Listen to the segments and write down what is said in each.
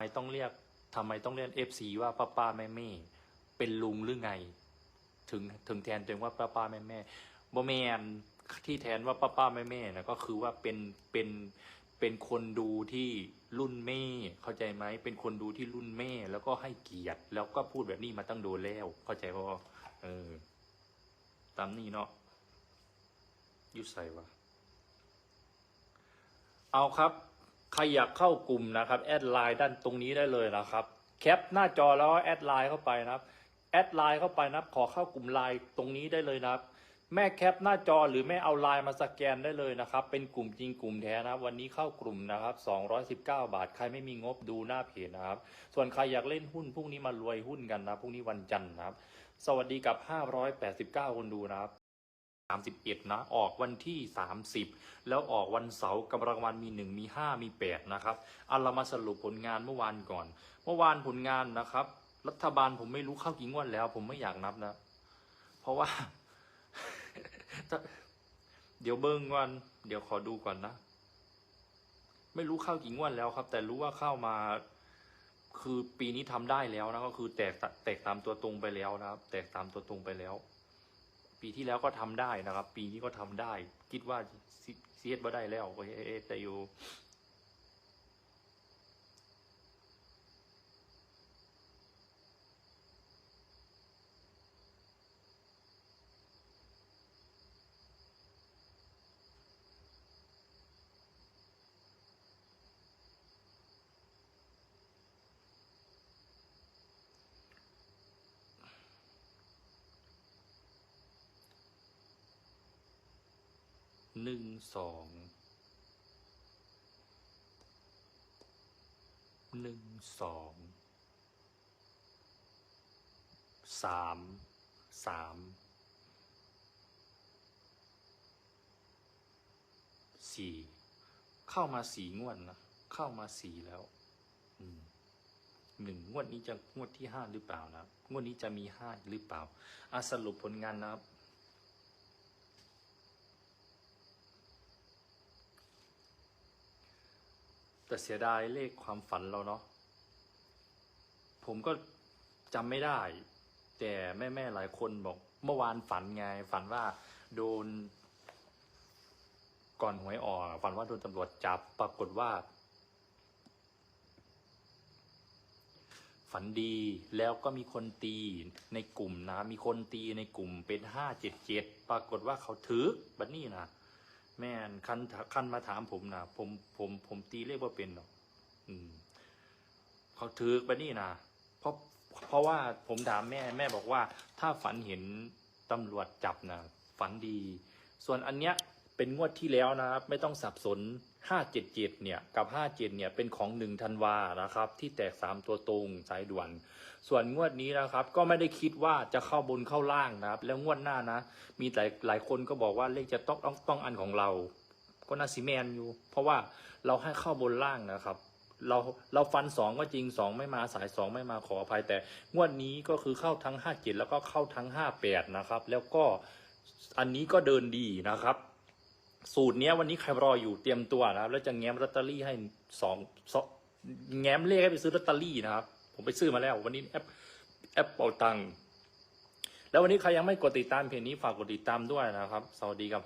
ทำไมต้องเรียกทำไมต้องเรียกเอฟซีว่าป้าป้าแม่แม่เป็นลุงหรือไง ถึงถึงแทนตัวเองว่าป้าป้าแม่แม่บ่แมนที่แทนว่าป้าป้าแม่แม่นะก็คือว่าเป็นเป็นเป็นคนดูที่รุ่นแม่ เข้าใจไหมเป็นคนดูที่รุ่นแม่ แล้วก็ให้เกียรติ แล้วก็พูดแบบนี้มาตั้งโดนแล้ว เข้าใจป่ะเออ ตามนี้เนาะยุใส่วะเอาครับ ใครอยากเข้ากลุ่มนะครับแอดไลน์ด้านตรงนี้ได้เลยนะครับ แคปหน้าจอแล้วแอดไลน์เข้าไปนะครับแอดไลน์เข้าไปนะครับขอเข้ากลุ่มไลน์ตรงนี้ได้เลยนะครับ แม่แคปหน้าจอหรือแม่เอาไลน์มาสแกนได้เลยนะครับ เป็นกลุ่มจริงกลุ่มแท้นะวันนี้เข้ากลุ่มนะครับ219 บาท ใครไม่มีงบดูหน้าเพจนะครับ ส่วนใครอยากเล่นหุ้นพรุ่งนี้มารวยหุ้นกันนะพรุ่งนี้วันจันทร์นะครับ สวัสดีกับ 589 คนดูนะครับ 31นะออกวันที่ 30 แล้วออกวันเสาร์กำลังวันมี 1 มี 5 มี 8 นะครับเอาเรามาสรุปผลงานเมื่อวานก่อน เมื่อวานผลงานนะครับ รัฐบาลผมไม่รู้เข้ากี่งวดแล้ว ผมไม่อยากนับนะ เพราะว่า เดี๋ยวเบิ้งวันเดี๋ยวขอดูก่อนนะ ไม่รู้เข้ากี่งวดแล้วครับ แต่รู้ว่าเข้ามาคือปีนี้ทำได้แล้วนะก็คือแตกแตกตามตัวตรงไปแล้วนะครับ แตกตามตัวตรงไปแล้ว ปีที่แล้วก็ทำได้นะครับ ปีนี้ก็ทำได้ คิดว่าเซีเอสบ่ได้แล้วก็เอสแต่อยู่ หนึ่งสองหนึ่งสองสามสามสี่เข้ามาสี่งวดนะเข้ามาสี่แล้วหนึ่งงวดนี้จะงวดที่ห้าหรือเปล่านะงวดนี้จะมีห้าหรือเปล่าอสรุปผลงานนะครับ แต่เสียดายเลขความฝันเราเนาะผมก็จำไม่ได้ แต่แม่ๆหลายคนบอก เมื่อวานฝันไง ฝันว่าโดน ก่อนหวยออกฝันว่าโดนตำรวจจับ ปรากฏว่า ฝันดีแล้วก็มีคนตีในกลุ่มนะ มีคนตีในกลุ่มเป็นห้าเจ็ดเจ็ดปรากฏว่าเขาถือบัดนี้นะ แม่นคันคันมาถามผมนะผมผมผมตีเลขว่าเป็นหรอกอืม เขาถือไปนี่นะเพราะเพราะว่าผมถามแม่แม่บอกว่า ถ้าฝันเห็นตำรวจจับนะฝันดี ส่วนอันเนี้ย เป็นงวดที่แล้วนะครับ ไม่ต้องสับสนห้าเจ็ดเจ็ดเนี่ย กับห้าเจ็ดเนี่ย เป็นของหนึ่งธันวานะครับ ที่แตกสามตัวตรงสายด่วน ส่วนงวดนี้นะครับ ก็ไม่ได้คิดว่าจะเข้าบนเข้าล่างนะครับ แล้วงวดหน้านะ มีหลายหลายคนก็บอกว่าเลขจะต้องต้องต้องอันของเรา ก็น่าซีแมนอยู่ เพราะว่าเราให้เข้าบนล่างนะครับเราเราฟันสองก็จริงสองไม่มาสายสองไม่มาขออภัยแต่งวดนี้ก็คือเข้าทั้งห้าเจ็ดแล้วก็เข้าทั้งห้าแปดนะครับ แล้วก็อันนี้ก็เดินดีนะครับ สูตรเนี้ยวันนี้ใครรออยู่เตรียมตัวนะครับแล้วจะแง้มลอตเตอรี่ให้สองสองแง้มเลขให้ไปซื้อลอตเตอรี่นะครับ ผมไปซื้อมาแล้ว วันนี้แอปแอปเป่าตังค์แล้ววันนี้ใครยังไม่กดติดตามเพจนี้ฝากกดติดตามด้วยนะครับ สวัสดีกับ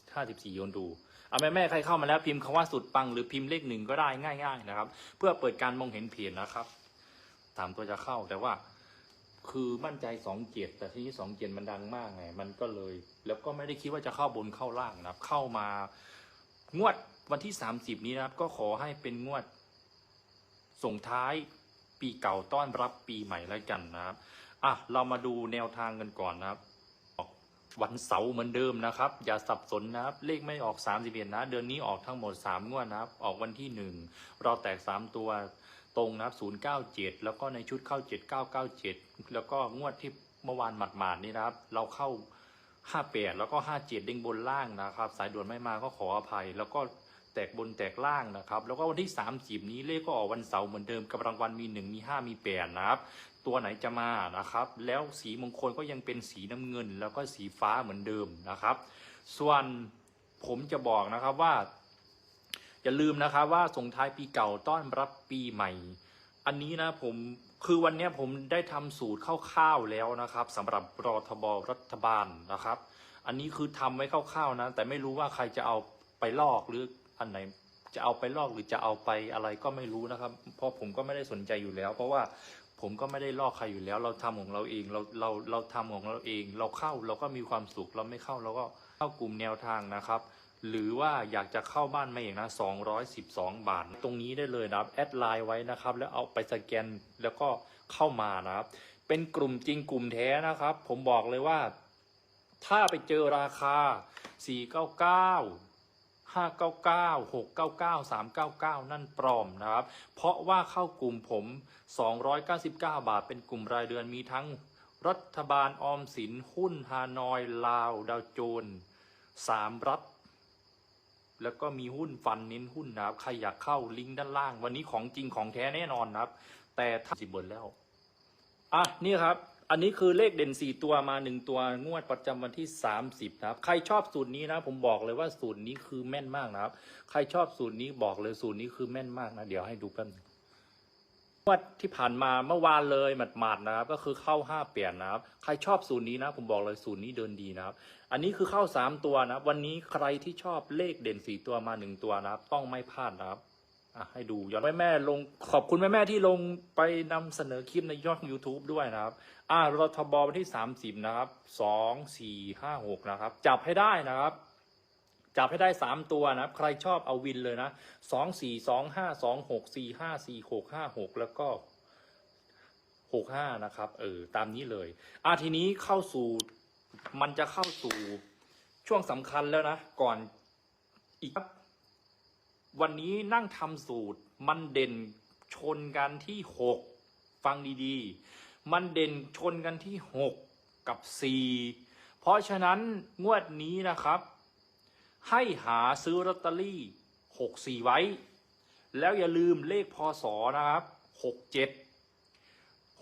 654ยนดูเอาแม่แม่ใครเข้ามาแล้วพิมพ์คำว่าสุดปังหรือพิมพ์เลขหนึ่งก็ได้ง่าย ๆ นะครับ เพื่อเปิดการมองเห็นเพจนะครับถามตัวจะเข้าแต่ว่า คือมั่นใจสองเกียรติแต่ที่สองเกียรติมันดังมากไงมันก็เลย แล้วก็ไม่ได้คิดว่าจะเข้าบนเข้าล่างนะครับ เข้ามางวดวันที่สามสิบนี้นะครับ ก็ขอให้เป็นงวด ส่งท้ายปีเก่าต้อนรับปีใหม่แล้วกันนะครับอะเรามาดูแนวทางกันก่อนนะครับ วันเสาร์เหมือนเดิมนะครับ อย่าสับสนนะครับ เลขไม่ออก3ามสิบเอ็ดนะ เดือนนี้ออกทั้งหมด 3 งวดนะครับ ออกวันที่ 1 เราแตก 3 ตัว ตรงนะครับ097 แล้วก็ในชุดเข้า 7997 แล้วก็งวดที่เมื่อวานหมาดๆนี่นะครับ เราเข้า 58 แล้วก็ 57 เด้งบนล่างนะครับ สายด่วนไม่มาก็ขออภัย แล้วก็แตกบนแตกล่างนะครับ แล้วก็วันที่ 30 นี้เลขก็ออกวันเสาร์เหมือนเดิมกับรางวัลมี 1 มี 5 มี8นะครับ ตัวไหนจะมานะครับ แล้วสีมงคลก็ยังเป็นสีน้ำเงิน แล้วก็สีฟ้าเหมือนเดิมนะครับ ส่วนผมจะบอกนะครับว่า อย่าลืมนะครับว่าส่งท้ายปีเก่าต้อนรับปีใหม่ อันนี้นะผมคือวันนี้ผมได้ทำสูตรคร่าวๆแล้วนะครับสำหรับรอทบรัฐบาลนะครับ อันนี้คือทำไว้คร่าวๆนะ แต่ไม่รู้ว่าใครจะเอาไปลอกหรืออันไหนจะเอาไปลอกหรือจะเอาไปอะไรก็ไม่รู้นะครับ เพราะผมก็ไม่ได้สนใจอยู่แล้ว เพราะว่าผมก็ไม่ได้ลอกใครอยู่แล้ว เราทำของเราเองเราเราเราทำของเราเอง เราเข้าเราก็มีความสุขเราไม่เข้าเราก็เข้ากลุ่มแนวทางนะครับ หรือว่าอยากจะเข้าบ้านมาเองนะ 212 บาท ตรงนี้ได้เลยนะครับ แอดไลน์ไว้นะครับ แล้วเอาไปสแกนแล้วก็เข้ามานะครับ เป็นกลุ่มจริงกลุ่มแท้นะครับ ผมบอกเลยว่า ถ้าไปเจอราคา 499 599 699 399 นั่นปลอมนะครับ เพราะว่าเข้ากลุ่มผม 299 บาท เป็นกลุ่มรายเดือนมีทั้งรัฐบาลออมสินหุ้นฮานอย ลาว ดาวโจนส์สามรัฐ แล้วก็มีหุ้นฟันเน้นหุ้นนะครับ ใครอยากเข้าลิงก์ด้านล่าง วันนี้ของจริงของแท้แน่นอนนะครับ แต่ถ้าสิบบนแล้ว อะ นี่ครับ อันนี้คือเลขเด่นสี่ตัวมาหนึ่งตัวงวดประจำวันที่สามสิบนะครับ ใครชอบสูตรนี้นะ ผมบอกเลยว่าสูตรนี้คือแม่นมากนะครับ ใครชอบสูตรนี้บอกเลยสูตรนี้คือแม่นมากนะ เดี๋ยวให้ดูแป๊บนึง วดที่ผ่านมาเมื่อวานเลยหมาดๆนะครับ ก็คือเข้าห้าเปลี่ยนนะครับ ใครชอบสูตรนี้นะผมบอกเลยสูตรนี้เดินดีนะครับ อันนี้คือเข้าสามตัวนะวันนี้ใครที่ชอบเลขเด่นสี่ตัวมาหนึ่งตัวนะครับ ต้องไม่พลาดนะครับอะให้ดูย้อนแม่แม่ลงขอบคุณแม่แม่ที่ลงไปนำเสนอคลิปในยอด YouTube ด้วยนะครับ อ่ารทบวันที่30นะครับ2 4 5 6นะครับ จับให้ได้นะครับ จับให้ได้ 3 ตัวนะครับใครชอบเอาวินเลยนะ2 4 2 5 2 6 4 5 4 6 5 6แล้วก็65นะครับ เออ ตามนี้เลย อะทีนี้เข้าสู่ มันจะเข้าสู่ช่วงสำคัญแล้วนะ ก่อนอีกวันนี้นั่งทำสูตร มันเด่นชนกันที่หกฟังดีๆ มันเด่นชนกันที่หกกับสี่เพราะฉะนั้นงวดนี้นะครับ ให้หาซื้อลอตเตอรี่หกสี่ไว้ แล้วอย่าลืมเลขพศนะครับหกเจ็ด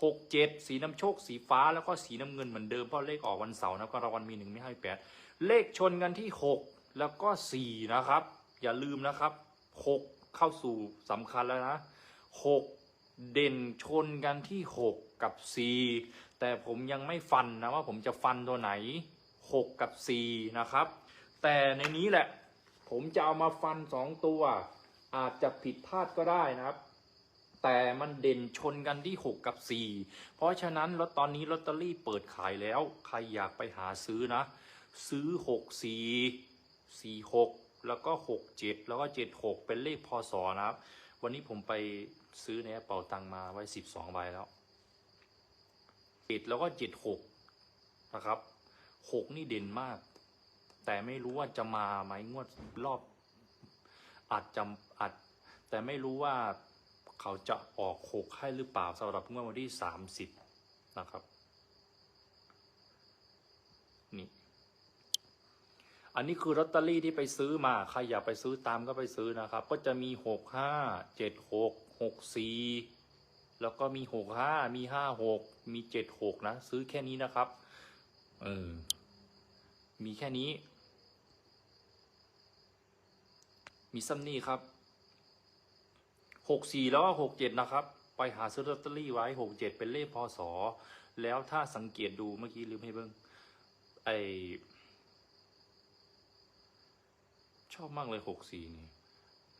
หกเจ็ดสีน้ำโชคสีฟ้าแล้วก็สีน้ำเงินเหมือนเดิมเพราะเลขออกวันเสาร์นะก็รางวัลมีหนึ่งไม่ให้แปดเลขชนกันที่หกแล้วก็สี่นะครับ อย่าลืมนะครับหกเข้าสู่สำคัญแล้วนะหกเด่นชนกันที่หกกับสี่แต่ผมยังไม่ฟันนะว่าผมจะฟันตัวไหนหกกับสี่นะครับ แต่ในนี้แหละ ผมจะเอามาฟันสองตัว อาจจะผิดพลาดก็ได้นะครับ แต่มันเด่นชนกันที่ 6 กับ 4 เพราะฉะนั้นแล้วตอนนี้ลอตเตอรี่เปิดขายแล้ว ใครอยากไปหาซื้อนะ ซื้อ 6 4 4 6 แล้วก็ 6 7 แล้วก็ 7 6 เป็นเลขพศนะครับ วันนี้ผมไปซื้อในกระเป๋าตังมาไว้ 12ใบแล้ว7แล้วก็ 7 6 นะครับ 6 นี่เด่นมาก แต่ไม่รู้ว่าจะมาไหมงวดรอบอาจจะอาจแต่ไม่รู้ว่าเขาจะออกหกให้หรือเปล่าสำหรับงวดวันที่สามสิบนะครับนี่อันนี้คือลอตเตอรี่ที่ไปซื้อมา ใครอยากไปซื้อตามก็ไปซื้อนะครับ ก็จะมีหกห้าเจ็ดหกหกสี่แล้วก็มีหกห้ามีห้าหกมีเจ็ดหกนะ ซื้อแค่นี้นะครับ เออ มีแค่นี้ มีซัมนี่ครับหกสี่แล้วก็หกเจ็ดนะครับ ไปหาซื้อลอตเตอรี่ไว้หกเจ็ดเป็นเลขพศแล้วถ้าสังเกตดูเมื่อกี้ลืมให้เบิ้งไอชอบมากเลยหกสี่นี่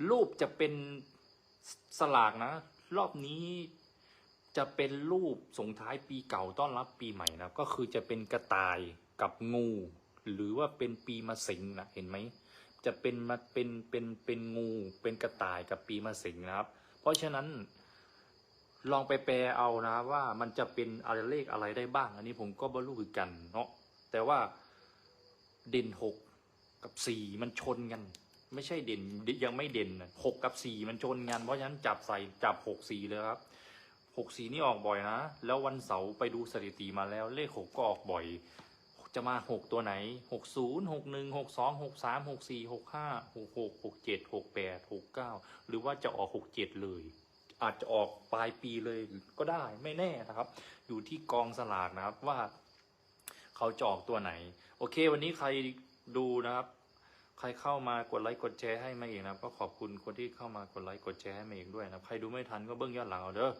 รูปจะเป็นสลากนะ รอบนี้จะเป็นรูปส่งท้ายปีเก่าต้อนรับปีใหม่นะก็คือจะเป็นกระต่ายกับงู หรือว่าเป็นปีมะเสงนะเห็นไหม จะเป็นมาเป็นเป็นเป็นงูเป็นกระต่ายกับปีมะเสงนะครับ เพราะฉะนั้นลองไปแปลเอานะว่ามันจะเป็นอะไรเลขอะไรได้บ้าง อันนี้ผมก็บรรลุคือกันเนาะแต่ว่าเด่นหกกับสี่มันชนกัน ไม่ใช่เด่นยังไม่เด่นหกกับสี่มันชนกัน เพราะฉะนั้นจับใส่จับหกสี่เลยครับหกสี่นี่ออกบ่อยนะ แล้ววันเสาร์ไปดูสถิติมาแล้วเลขหกก็ออกบ่อย จะมาหกตัวไหนหกศูนย์หกหนึ่งหกสองหกสามหกสี่หกห้าหกหกหกเจ็ดหกแปดหกเก้าหรือว่าจะออกหกเจ็ดเลย อาจจะออกปลายปีเลยก็ได้ไม่แน่นะครับ อยู่ที่กองสลากนะครับว่า เขาจะออกตัวไหน โอเค วันนี้ใครดูนะครับ ใครเข้ามากดไลค์กดแชร์ให้มาเองนะก็ขอบคุณคนที่เข้ามากดไลค์กดแชร์ให้มาเองด้วยนะใครดูไม่ทันก็เบิ้งย้อนหลังเอาเด้อ